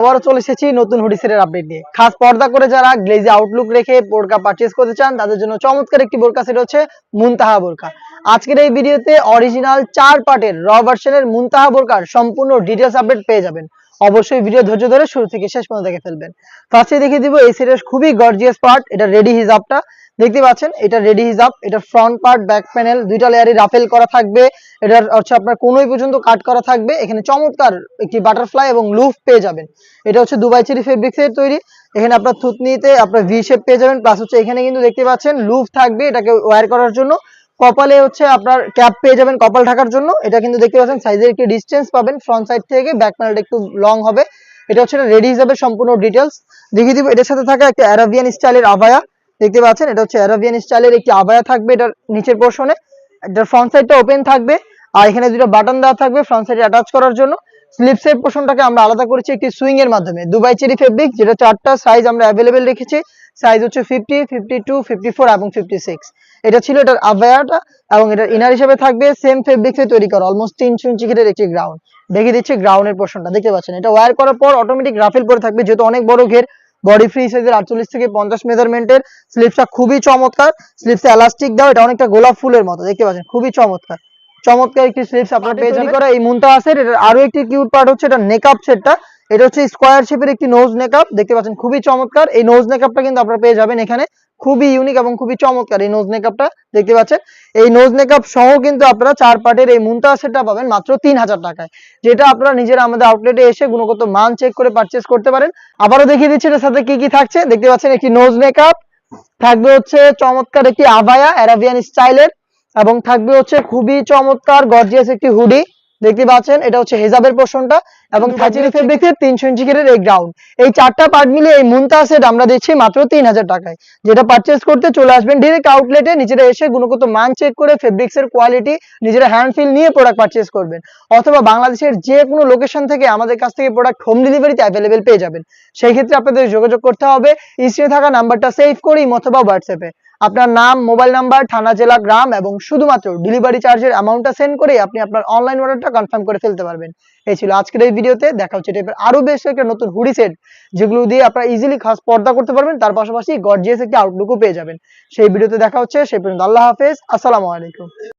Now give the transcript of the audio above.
আবারও চলে এসেছি নতুন হুডিসের আপডেট নিয়ে। খাস পর্দা করে যারা গ্লেজি আউটলুক রেখে বোরকা পারচেস করতে চান, তাদের জন্য চমৎকার একটি বোরকা সেট হচ্ছে মুনতাহা বোরকা। আজকের এই ভিডিওতে অরিজিনাল চার পার্টের র ভার্সনের মুনতাহা বোরকার সম্পূর্ণ ডিটেলস আপডেট পেয়ে যাবেন। অবশ্যই ভিডিও ধৈর্য ধরে শুরু থেকে শেষ পর্যন্ত দেখে ফেলবেন। ফার্স্টে দেখিয়ে দিব, এই সেটের খুবই গর্জিয়াস পার্ট এটা রেডি হিজাবটা দেখতে পাচ্ছেন, এটা রেডি হিজাব এটা ফ্রন্ট পার্ট ব্যাক প্যানেল দুইটা লেয়ারে রাফেল করা থাকবে। এটার হচ্ছে আপনার কোনোই পর্যন্ত কাট করা থাকবে। এখানে চমৎকার একটি বাটারফ্লাই এবং লুফ পেয়ে যাবেন। এটা হচ্ছে দুবাই চেরি ফেব্রিক্স এর তৈরি। এখানে আপনার থুতনিতে আপনার ভি শেপ পেয়ে যাবেন। প্লাস হচ্ছে এখানে কিন্তু দেখতে পাচ্ছেন লুফ থাকবে এটাকে ওয়্যার করার জন্য। কপালে হচ্ছে আপনার ক্যাপ পেয়ে যাবেন কপাল ঢাকার জন্য। এটা কিন্তু দেখতে পাচ্ছেন সাইজের একটি ডিস্টেন্স পাবেন ফ্রন্ট সাইড থেকে ব্যাক প্যানেলটা একটু লং হবে। এটা হচ্ছে রেডি হিসাবে সম্পূর্ণ ডিটেলস দেখিয়ে দিব, এটার সাথে থাকা একটা অ্যারাবিয়ান স্টাইলের আবায়া। দেখতে পাচ্ছেন, এটা হচ্ছে অ্যারাবিয়ান স্টাইলের একটি আবায়া থাকবে এটার নিচের পোর্শনে এটার ফ্রন্ট সাইডটা ওপেন থাকবে। আর এখানে দুটো বাটন দেওয়া থাকবে ফ্রন্ট সাইডে অ্যাটাচ করার জন্য। স্লিপসের পোর্শনটাকে আমরা আলাদা করেছি একটি সুইং এর মাধ্যমে। দুবাই চেরি ফেব্রিক যেটা চারটা সাইজ আমরা অ্যাভেলেবেল রেখেছি। সাইজ হচ্ছে fifty fifty two fifty four এবং ফিফটি সিক্স এটা ছিল এটার আবায়াটা এবং এটার ইনার হিসেবে থাকবে সেম ফেব্রিক্সে তৈরি করা অলমোস্ট তিনশো ইঞ্চি ঘেরের একটি গ্রাউন্ড দেখিয়ে দিচ্ছি গ্রাউন্ডের পোর্শনটা দেখতে পাচ্ছেন? এটা ওয়্যার করার পর অটোমেটিক রাফেল পরে থাকবে যেহেতু অনেক বড় ঘের। বডি ফ্রি সাইজের আটচল্লিশ থেকে পঞ্চাশ মেজারমেন্টের স্লিপসটা খুবই চমৎকার। স্লিপসে এলাস্টিক দাও এটা অনেকটা গোলাপ ফুলের মতো দেখতে পাচ্ছেন? খুবই চমৎকার। চমৎকার একটি স্লিপস আপনার পেয়ে করা এই মুনতা আছে এটার আরও একটি কিউট পার্ট হচ্ছে এটা নেকআপ সেটটা এটা হচ্ছে স্কোয়ার শেপের একটি নোজ নেকআপ দেখতে পাচ্ছেন, খুবই চমৎকার। এই নোজ নেকআপটা কিন্তু আপনারা পেয়ে যাবেন এখানে। খুবই ইউনিক এবং খুবই চমৎকার এই নোজ মেকআপটা দেখতে পাচ্ছেন? এই নোজ মেকআপ সহ কিন্তু আপনারা চার পার্টের এই মুন্তা সেটটা পাবেন মাত্র তিন হাজার টাকায়। যেটা আপনারা নিজেরা আমাদের আউটলেটে এসে গুণগত মান চেক করে পারচেস করতে পারেন। আবারও দেখিয়ে দিচ্ছি এটার সাথে কি কি থাকছে। দেখতে পাচ্ছেন একটি নোজ মেকআপ থাকবে হচ্ছে চমৎকার একটি আবায়া অ্যারাবিয়ান স্টাইলের এবং থাকবে হচ্ছে খুবই চমৎকার গর্জিয়াস একটি হুডি দেখতে পাচ্ছেন এটা হচ্ছে হেজাবের পোর্শনটা এবং থাচিরি ফেব্রিক্সের তিনশো ইঞ্চি ঘেরের এই গ্রাউন্ড এই চারটা পার্ট মিলে এই মুনতা সেট আমরা দিচ্ছি মাত্র তিন হাজার টাকায়। যেটা পারচেস করতে চলে আসবেন ডিরেক্ট আউটলেটে নিজেরা এসে গুণগত মান চেক করে ফেব্রিক্স এর কোয়ালিটি নিজেরা হ্যান্ড ফিল নিয়ে প্রোডাক্ট পারচেস করবেন। অথবা বাংলাদেশের যে কোনো লোকেশন থেকে আমাদের কাছ থেকে প্রোডাক্ট হোম ডেলিভারিতে অ্যাভেলেবেল পেয়ে যাবেন। সেই ক্ষেত্রে আপনাদের যোগাযোগ করতে হবে স্ক্রিনে থাকা নাম্বারটা সেভ করে অথবা হোয়াটসঅ্যাপে আপনার নাম, মোবাইল নাম্বার, থানা, জেলা, গ্রাম এবং শুধুমাত্র ডেলিভারি চার্জের অ্যামাউন্টটা সেন্ড করে আপনি আপনার অনলাইন অর্ডারটা কনফার্ম করে ফেলতে পারবেন। এই ছিল আজকের এই ভিডিওতে দেখা হচ্ছে টাইপের আরও বেশ একটা নতুন হুডি সেট যেগুলো দিয়ে আপনারা ইজিলি খাস পর্দা করতে পারবেন। তার পাশাপাশি গর্জিয়াস একটি আউটলুকও পেয়ে যাবেন। সেই ভিডিওতে দেখা হচ্ছে। সেই পর্যন্ত আল্লাহ হাফেজ। আসসালামু আলাইকুম।